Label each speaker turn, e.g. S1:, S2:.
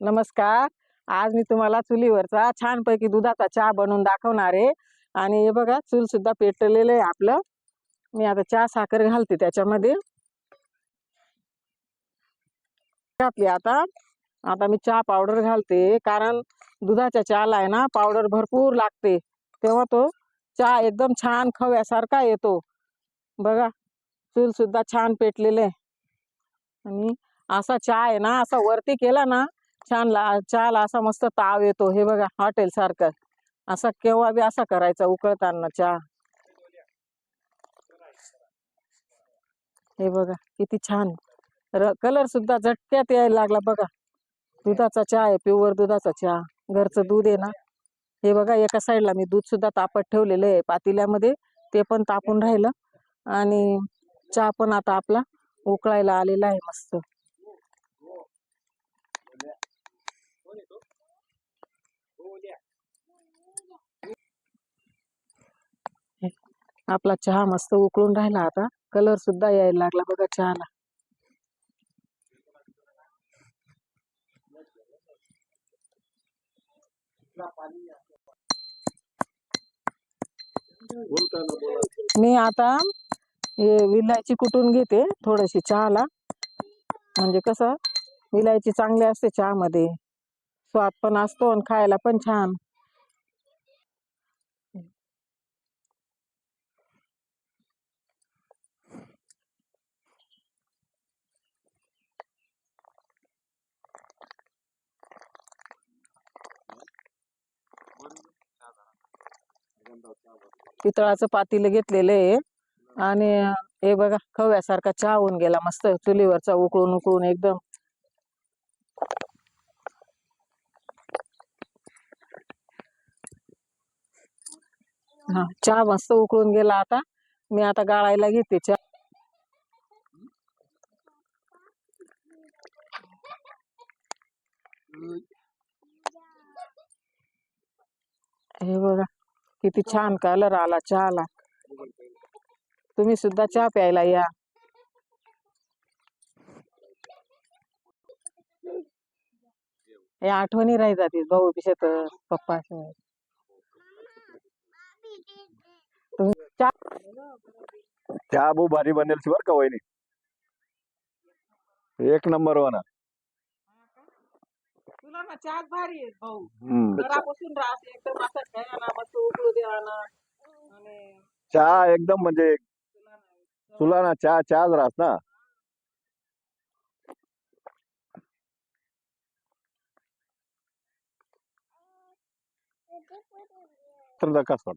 S1: नमस्कार. आज मी तुम्हाला चुलीवरचा छानपैकी दुधाचा चहा बनवून दाखवणार आहे. आणि हे बघा चूल सुद्धा पेटलेलं आहे आपलं. मी आता चहा साखर घालते त्याच्यामध्ये. घातली आता. आता मी चहा पावडर घालते कारण दुधाच्या चहाला आहे ना पावडर भरपूर लागते. तेव्हा तो चहा एकदम छान खव्यासारखा येतो. बघा चूल सुद्धा छान पेटलेले. आहे आणि असा चहा आहे ना असा वरती केला ना छान ला चहाला असा मस्त ताव येतो. हे बघा हॉटेल सारखं असा केव्हा बी असा करायचा उकळताना चहा. हे बघा किती छान. र कलर सुद्धा झटक्यात यायला लागला बघा. दुधाचा चहा आहे प्युअर दुधाचा चहा. घरचं दूध आहे ना. हे बघा एका साईडला मी दूध सुद्धा तापत ठेवलेलं आहे. पातेल्यामध्ये ते पण तापून राहिलं. आणि चहा पण आता आपला उकळायला आलेला आहे मस्त. आपला चहा मस्त उकळून राहिला आता. कलर सुद्धा यायला लागला बघा चहाला मी आता हे विलायची कुटून घेते थोडीशी चहाला. म्हणजे कसं विलायची चांगली असते चहामध्ये. स्वाद पण असतो आणि खायला पण छान. पितळाचं पातील घेतलेलं आहे. आणि हे बघा खव्यासारखा चहा होऊन गेला मस्त चुलीवरचा उकळून उकळून एकदम. हा चहा मस्त उकळून गेला आता. मी आता गाळायला घेते चहा. हे बघा. किती छान कलर आला चहाला. तुम्ही सुद्धा चहा प्यायला या. या आठवणी राही जातील भाऊ पिशत पप्पा तुम्ही चहा
S2: चहा भाऊ भारी बनेल बर का वहिनी. एक नंबर वन
S1: भारी आहे भाऊ. घरापासून राहते एकदम असं मस्त उकळू आणि
S2: चहा एकदम म्हणजे. तुला ना चहा चहाच राहत ना तर कसं